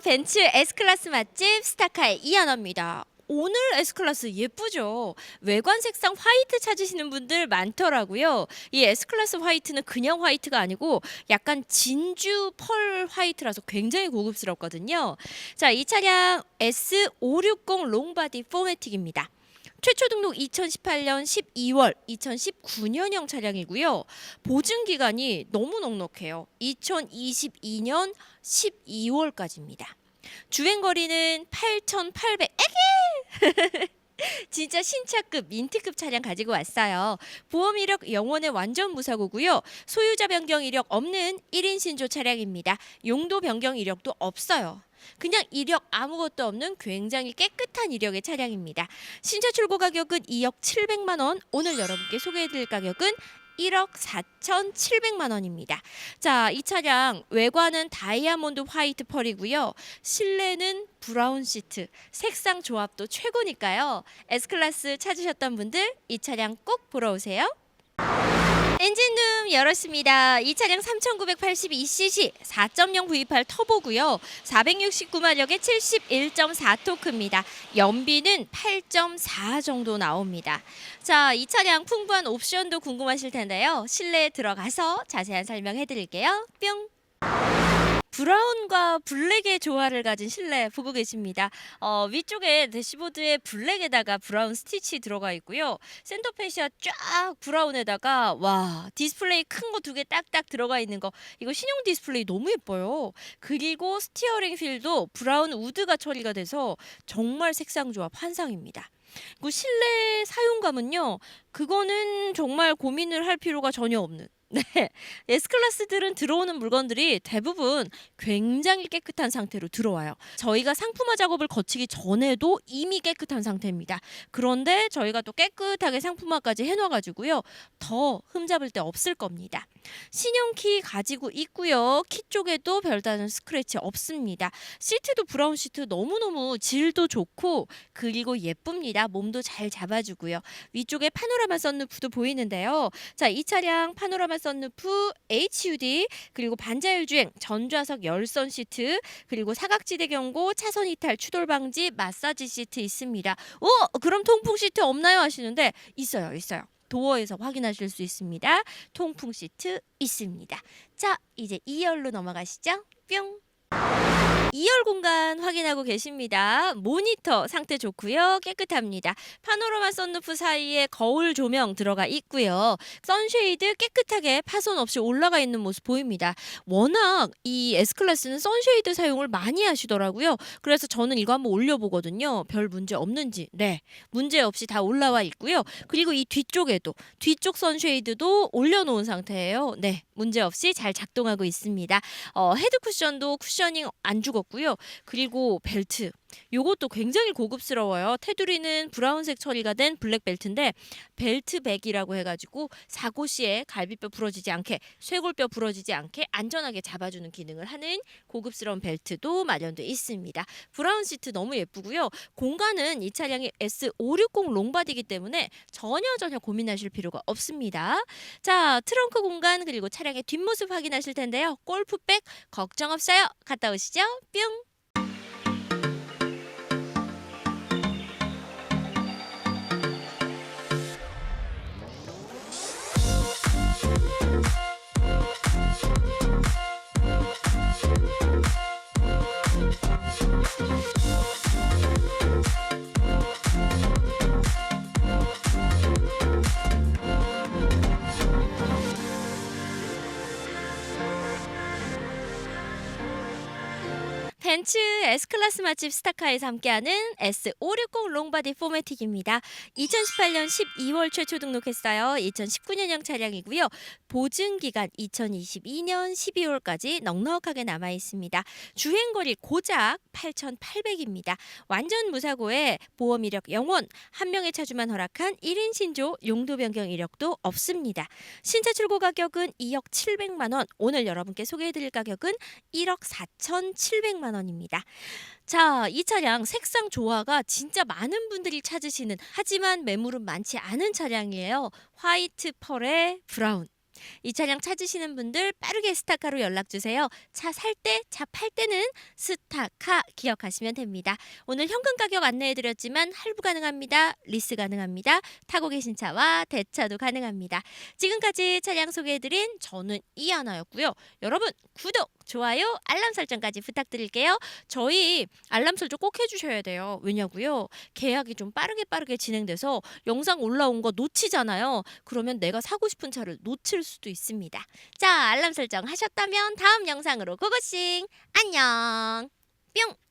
벤츠 S클래스 맛집 스타카의 이하나입니다. 오늘 S클래스 예쁘죠? 외관 색상 화이트 찾으시는 분들 많더라고요. 이 S클래스 화이트는 그냥 화이트가 아니고 약간 진주 펄 화이트라서 굉장히 고급스럽거든요. 자, 이 차량 S560 롱바디 포매틱입니다. 최초 등록 2018년 12월 2019년형 차량이고요. 보증 기간이 너무 넉넉해요. 2022년 12월까지입니다. 주행 거리는 8,800 에게 진짜 신차급 민트급 차량 가지고 왔어요. 보험 이력 영원의 완전 무사고고요. 소유자 변경 이력 없는 1인 신조 차량입니다. 용도 변경 이력도 없어요. 그냥 이력 아무것도 없는 굉장히 깨끗한 이력의 차량입니다. 신차 출고 가격은 2억 700만 원. 오늘 여러분께 소개해드릴 가격은 1억 4,700만 원입니다. 자, 이 차량 외관은 다이아몬드 화이트 펄이고요. 실내는 브라운 시트. 색상 조합도 최고니까요. S클래스 찾으셨던 분들 이 차량 꼭 보러 오세요. 엔진룸 열었습니다. 이 차량 3982cc 4.0 V8 터보고요. 469마력의 71.4토크입니다. 연비는 8.4 정도 나옵니다. 자, 이 차량 풍부한 옵션도 궁금하실 텐데요. 실내에 들어가서 자세한 설명해 드릴게요. 뿅. 브라운과 블랙의 조화를 가진 실내 보고 계십니다. 어, 위쪽에 대시보드에 블랙에다가 브라운 스티치 들어가 있고요. 센터페시아 쫙 브라운에다가 와 디스플레이 큰 거 두 개 딱딱 들어가 있는 거 이거 신형 디스플레이 너무 예뻐요. 그리고 스티어링 휠도 브라운 우드가 처리가 돼서 정말 색상 조합 환상입니다. 그 실내 사용감은요. 그거는 정말 고민을 할 필요가 전혀 없는 네. S클래스들은 들어오는 물건들이 대부분 굉장히 깨끗한 상태로 들어와요. 저희가 상품화 작업을 거치기 전에도 이미 깨끗한 상태입니다. 그런데 저희가 또 깨끗하게 상품화까지 해놔가지고요. 더 흠잡을 데 없을 겁니다. 신형 키 가지고 있고요. 키 쪽에도 별다른 스크래치 없습니다. 시트도 브라운 시트 너무너무 질도 좋고 그리고 예쁩니다. 몸도 잘 잡아주고요. 위쪽에 파노라마 썬루프도 보이는데요. 자, 이 차량 파노라마 썬루프 HUD 그리고 반자율 주행 전좌석 열선 시트 그리고 사각지대 경고 차선 이탈 추돌 방지 마사지 시트 있습니다. 오, 그럼 통풍 시트 없나요 하시는데 있어요. 있어요. 도어에서 확인하실 수 있습니다. 통풍 시트 있습니다. 자, 이제 2열로 넘어가시죠. 뿅. 2열 공간 확인하고 계십니다. 모니터 상태 좋고요. 깨끗합니다. 파노라마 썬루프 사이에 거울 조명 들어가 있고요. 선쉐이드 깨끗하게 파손 없이 올라가 있는 모습 보입니다. 워낙 이 S클래스는 선쉐이드 사용을 많이 하시더라고요. 그래서 저는 이거 한번 올려보거든요. 별 문제 없는지. 네. 문제 없이 다 올라와 있고요. 그리고 이 뒤쪽에도 뒤쪽 선쉐이드도 올려놓은 상태예요. 네. 문제 없이 잘 작동하고 있습니다. 어, 헤드 쿠션도 쿠셔닝 안 죽었고요. 그리고 벨트. 요것도 굉장히 고급스러워요. 테두리는 브라운색 처리가 된 블랙 벨트인데 벨트 백이라고 해가지고 사고 시에 갈비뼈 부러지지 않게 쇄골뼈 부러지지 않게 안전하게 잡아주는 기능을 하는 고급스러운 벨트도 마련돼 있습니다. 브라운 시트 너무 예쁘고요. 공간은 이 차량이 S560 롱바디이기 때문에 전혀 전혀 고민하실 필요가 없습니다. 자 트렁크 공간 그리고 차량의 뒷모습 확인하실 텐데요. 골프백 걱정 없어요. 갔다 오시죠. 뿅. S클래스 맛집 스타카에서 함께하는 S560 롱바디 포매틱입니다. 2018년 12월 최초 등록했어요. 2019년형 차량이고요. 보증 기간 2022년 12월까지 넉넉하게 남아 있습니다. 주행 거리 고작 8,800입니다. 완전 무사고에 보험 이력 영원, 한 명의 차주만 허락한 1인 신조 용도 변경 이력도 없습니다. 신차 출고 가격은 2억 700만 원. 오늘 여러분께 소개해 드릴 가격은 1억 4,700만 원입니다. 자, 이 차량 색상 조화가 진짜 많은 분들이 찾으시는 하지만 매물은 많지 않은 차량이에요. 화이트 펄에 브라운. 이 차량 찾으시는 분들 빠르게 스타카로 연락 주세요. 차 살 때, 차 팔 때는 스타카 기억하시면 됩니다. 오늘 현금 가격 안내해 드렸지만 할부 가능합니다. 리스 가능합니다. 타고 계신 차와 대차도 가능합니다. 지금까지 차량 소개해 드린 저는 이하나였고요. 여러분 구독, 좋아요, 알람 설정까지 부탁드릴게요. 저희 알람 설정 꼭 해주셔야 돼요. 왜냐고요? 계약이 좀 빠르게 빠르게 진행돼서 영상 올라온 거 놓치잖아요. 그러면 내가 사고 싶은 차를 놓칠 수도 있습니다. 자, 알람 설정 하셨다면 다음 영상으로 고고싱 안녕. 뿅.